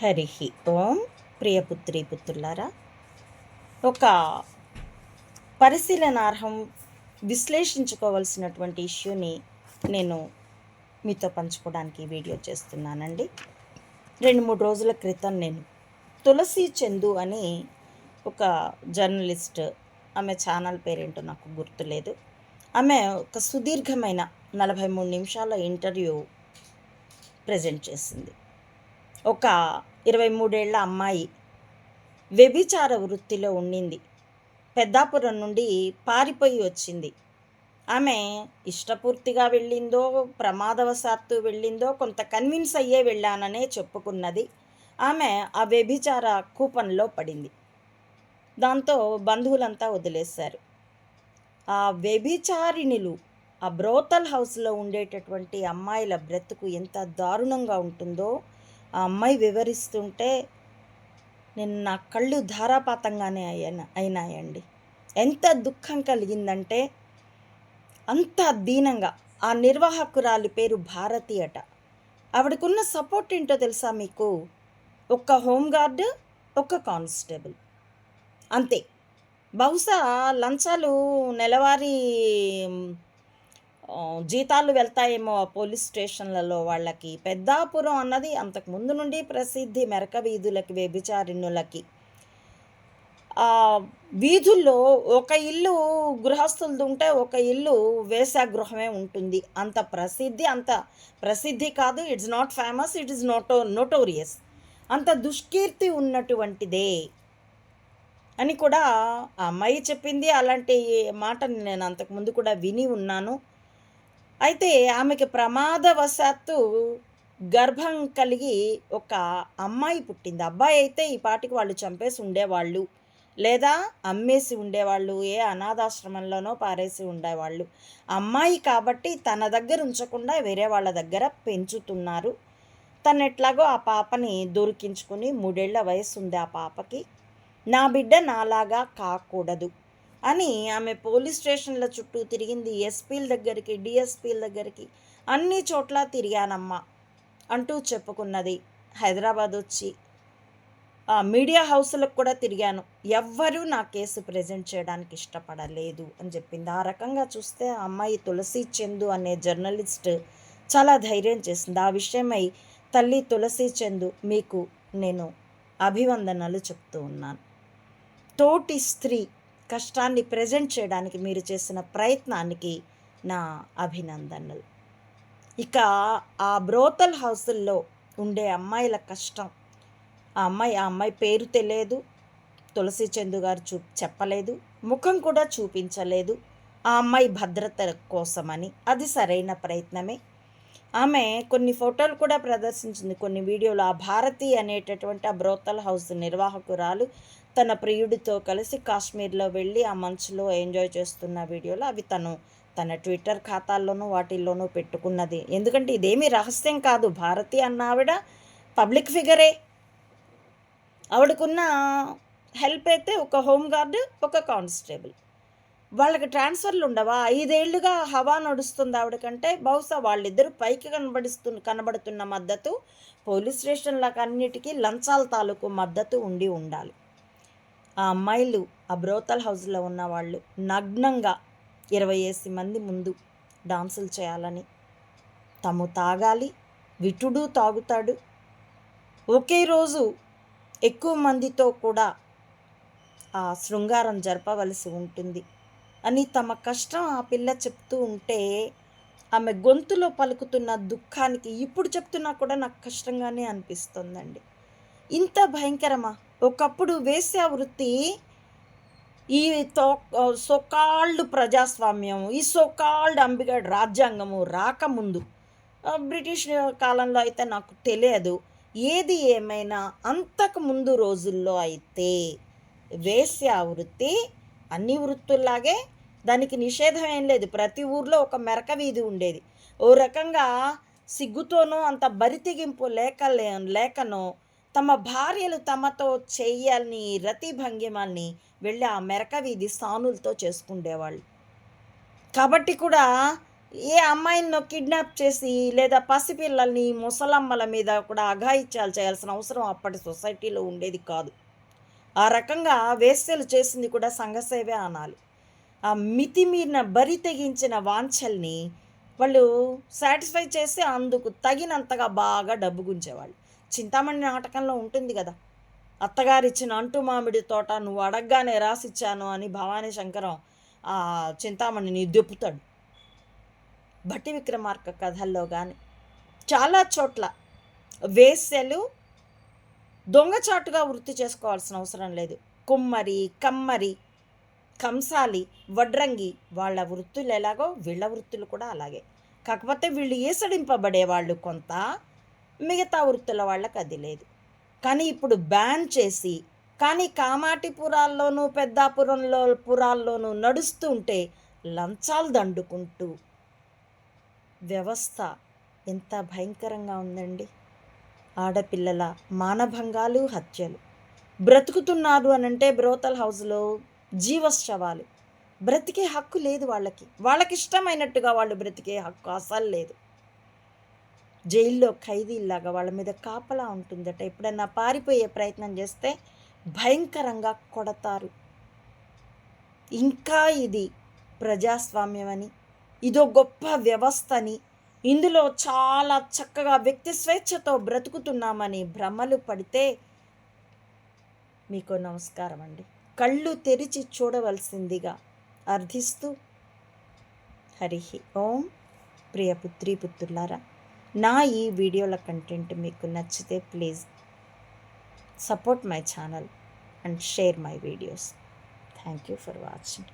హరి ఓం. ప్రియపుత్రి పుత్రులారా ఒక పరిశీలనార్హం విశ్లేషించుకోవలసినటువంటి ఇష్యూని నేను మీతో పంచుకోవడానికి వీడియో చేస్తున్నానండి. రెండు మూడు రోజుల క్రితం నేను తులసి చందు అని ఒక జర్నలిస్ట్ ఆమె ఛానల్ పేరేంటో నాకు గుర్తులేదు. ఆమె ఒక సుదీర్ఘమైన నలభై మూడు నిమిషాల ఇంటర్వ్యూ ప్రజెంట్ చేసింది. ఒక ఇరవై మూడేళ్ళ అమ్మాయి. వ్యభిచార వృత్తిలో ఉండింది. పెద్దాపురం నుండి పారిపోయి వచ్చింది. ఆమె ఇష్టపూర్తిగా వెళ్ళిందో ప్రమాదవశాత్తు వెళ్ళిందో కొంత కన్విన్స్ అయ్యే వెళ్ళాననే చెప్పుకున్నది ఆమె ఆ వ్యభిచార కూపంలో పడింది. దాంతో బంధువులంతా వదిలేశారు. ఆ వ్యభిచారిణులు ఆ బ్రోతల్ హౌస్లో ఉండేటటువంటి అమ్మాయిల బ్రతుకు ఎంత దారుణంగా ఉంటుందో ఆ అమ్మాయి వివరిస్తుంటే నేను నా కళ్ళు ధారాపాతంగానే అయ్యాను అయినాయండి. ఎంత దుఃఖం కలిగిందంటే అంత దీనంగా ఆ నిర్వాహకురాలి పేరు భారతి అట. ఆవిడకున్న సపోర్ట్ ఏంటో తెలుసా మీకు? ఒక్క హోంగార్డ్ ఒక కానిస్టేబుల్. అంతే. బహుశా లంచాలు నెలవారీ జీతాలు వెళ్తాయేమో పోలీస్ స్టేషన్లలో వాళ్ళకి. పెద్దాపురం అన్నది అంతకు ముందు నుండి ప్రసిద్ధి మెరక వీధులకి వ్యభిచారిణులకి. వీధుల్లో ఒక ఇల్లు గృహస్థులది ఉంటే ఒక ఇల్లు గృహమే ఉంటుంది. అంత ప్రసిద్ధి అంత ప్రసిద్ధి కాదు. It's not famous it is noto notorious అంత దుష్కీర్తి ఉన్నటువంటిదే అని కూడా ఆ అమ్మాయి చెప్పింది. అలాంటి మాటని నేను అంతకుముందు కూడా విని ఉన్నాను. అయితే ఆమెకి ప్రమాదవశాత్తు గర్భం కలిగి ఒక అమ్మాయి పుట్టింది. అబ్బాయి అయితే ఈ పాటికి వాళ్ళు చంపేసి ఉండేవాళ్ళు. లేదా అమ్మేసి ఉండేవాళ్ళు. ఏ అనాథాశ్రమంలోనో పారేసి ఉండేవాళ్ళు. అమ్మాయి కాబట్టి తన దగ్గర ఉంచకుండా వేరే వాళ్ళ దగ్గర పెంచుతున్నారు. తను ఎట్లాగో ఆ పాపని దొరికించుకుని మూడేళ్ళ వయసు ఉంది ఆ పాపకి. నా బిడ్డ నాలాగా కాకూడదు. అని ఆమె పోలీస్ స్టేషన్ల చుట్టూ తిరిగింది ఎస్పీల దగ్గరికి డిఎస్పీల దగ్గరికి. అన్ని చోట్ల తిరిగానమ్మా అంటూ చెప్పుకున్నది. హైదరాబాద్ వచ్చి మీడియా హౌస్లకు కూడా తిరిగాను. ఎవ్వరూ నా కేసు ప్రజెంట్ చేయడానికి ఇష్టపడలేదు అని చెప్పింది. ఆ రకంగా చూస్తే ఆ అమ్మాయి తులసి చందు అనే జర్నలిస్ట్ చాలా ధైర్యం చేసింది. ఆ విషయమై తల్లి తులసి చందు మీకు నేను అభివందనలు చెప్తూ ఉన్నాను. తోటి స్త్రీ కష్టాన్ని ప్రజెంట్ చేయడానికి మీరు చేసిన ప్రయత్నానికి నా అభినందనలు. ఇక ఆ బ్రోతల్ హౌసుల్లో ఉండే అమ్మాయిల కష్టం. ఆ అమ్మాయి ఆ అమ్మాయి పేరు తెలియదు. తులసి చందు గారు చూ చెప్పలేదు. ముఖం కూడా చూపించలేదు. ఆ అమ్మాయి భద్రత కోసమని. అది సరైన ప్రయత్నమే. ఆమె కొన్ని ఫోటోలు కూడా ప్రదర్శించింది. కొన్ని వీడియోలు. ఆ భారతి అనేటటువంటి ఆ బ్రోతల్ హౌస్ నిర్వాహకురాలు తన ప్రియుడితో కలిసి కాశ్మీర్లో వెళ్ళి ఆ మంచులో ఎంజాయ్ చేస్తున్న వీడియోలు. అవి తను తన ట్విట్టర్ ఖాతాల్లోనూ వాటిల్లోనూ పెట్టుకున్నది. ఎందుకంటే ఇదేమీ రహస్యం కాదు. భారతి అన్న ఆవిడ పబ్లిక్ ఫిగరే. ఆవిడకున్న హెల్ప్ అయితే ఒక హోంగార్డ్ ఒక కానిస్టేబుల్. వాళ్ళకి ట్రాన్స్ఫర్లు ఉండవా? ఐదేళ్ళుగా హవా నడుస్తుంది ఆవిడకంటే బహుశా వాళ్ళిద్దరూ పైకి కనబడిస్తు కనబడుతున్న మద్దతు పోలీస్ స్టేషన్లకు అన్నిటికీ లంచాల తాలూకు మద్దతు ఉండి ఉండాలి. ఆ అమ్మాయిలు ఆ బ్రోతల్ హౌస్లో ఉన్న వాళ్ళు నగ్నంగా ఇరవై ఏసి మంది ముందు డాన్సులు చేయాలని తాము తాగాలి విటుడు తాగుతాడు. ఒకే రోజు ఎక్కువ మందితో కూడా ఆ శృంగారం జరపవలసి ఉంటుంది. అని తమ కష్టం ఆ పిల్ల చెప్తూ ఉంటే ఆమె గొంతులో పలుకుతున్న దుఃఖానికి ఇప్పుడు చెప్తున్నా కూడా నాకు కష్టంగానే అనిపిస్తుందండి. ఇంత భయంకరమా? ఒకప్పుడు వేశ్యా వృత్తి ఈ తో సొకాల్డ్ ప్రజాస్వామ్యం ఈ సొకాల్డ్ అంబిగడ్ రాజ్యాంగము రాకముందు బ్రిటిష్ కాలంలో అయితే నాకు తెలియదు. ఏది ఏమైనా అంతకు ముందు రోజుల్లో అయితే వేశ్యా వృత్తి అన్ని వృత్తుల్లాగే దానికి నిషేధం ఏం లేదు. ప్రతి ఊర్లో ఒక మెరక వీధి ఉండేది. ఓ రకంగా సిగ్గుతోనూ అంత బరితెగింపు లేక లేకనో తమ భార్యలు తమతో చెయ్యాలని రతి భంగిమల్ని వెళ్ళి ఆ మెరక వీధి సానులతో చేసుకుండేవాళ్ళు. కాబట్టి కూడా ఏ అమ్మాయిని కిడ్నాప్ చేసి లేదా పసిపిల్లల్ని ముసలమ్మల మీద కూడా అఘాయిత్యాలు చేయాల్సిన అవసరం అప్పటి సొసైటీలో ఉండేది కాదు. ఆ రకంగా వేశ్యలు చేసింది కూడా సంఘసేవే అనాలి. ఆ మితిమీరిన బరి తెగించిన వాంఛల్ని వాళ్ళు సాటిస్ఫై చేసి అందుకు తగినంతగా బాగా డబ్బు గుంచేవాళ్ళు చింతామణి నాటకంలో ఉంటుంది కదా అత్తగారిచ్చిన అంటు మామిడి తోట నువ్వు అడగగానే రాసిచ్చాను అని భవానీ శంకరం ఆ చింతామణిని దెప్పుతాడు. భట్టి విక్రమార్క కథల్లో కానీ చాలా చోట్ల వేశ్యలు దొంగచాటుగా వృత్తి చేసుకోవాల్సిన అవసరం లేదు. కుమ్మరి కమ్మరి కంసాలి వడ్రంగి వాళ్ళ వృత్తులు ఎలాగో వీళ్ళ వృత్తులు కూడా అలాగే. కాకపోతే వీళ్ళు ఈసడింపబడే వాళ్ళు కొంత మిగతా వృత్తుల వాళ్ళకి అది లేదు. కానీ ఇప్పుడు బ్యాన్ చేసి కానీ కామాటిపురాల్లోనూ పెద్దాపురంలో పురాల్లోనూ నడుస్తూ ఉంటే లంచాలు దండుకుంటూ వ్యవస్థ ఎంత భయంకరంగా ఉందండి. ఆడపిల్లల మానభంగాలు హత్యలు. బ్రతుకుతున్నారు అని అంటే బ్రోతల్ హౌస్లో జీవశవాలు బ్రతికే హక్కు లేదు వాళ్ళకి. వాళ్ళకి ఇష్టమైనట్టుగా వాళ్ళు బ్రతికే హక్కు అసలు లేదు. జైల్లో ఖైదీల్లాగా వాళ్ళ మీద కాపలా ఉంటుందట. ఎప్పుడన్నా పారిపోయే ప్రయత్నం చేస్తే భయంకరంగా కొడతారు. ఇంకా ఇది ప్రజాస్వామ్యం అని ఇదో గొప్ప వ్యవస్థ అని ఇందులో చాలా చక్కగా వ్యక్తి స్వేచ్ఛతో బ్రతుకుతున్నామని భ్రమలు పడితే మీకు నమస్కారం అండి. కళ్ళు తెరిచి చూడవలసిందిగా అర్థిస్తూ హరిహి ఓం. ప్రియ పుత్రి పుత్రులారా నా ఈ వీడియోల కంటెంట్ మీకు నచ్చితే please support my channel and share my videos. Thank you for watching.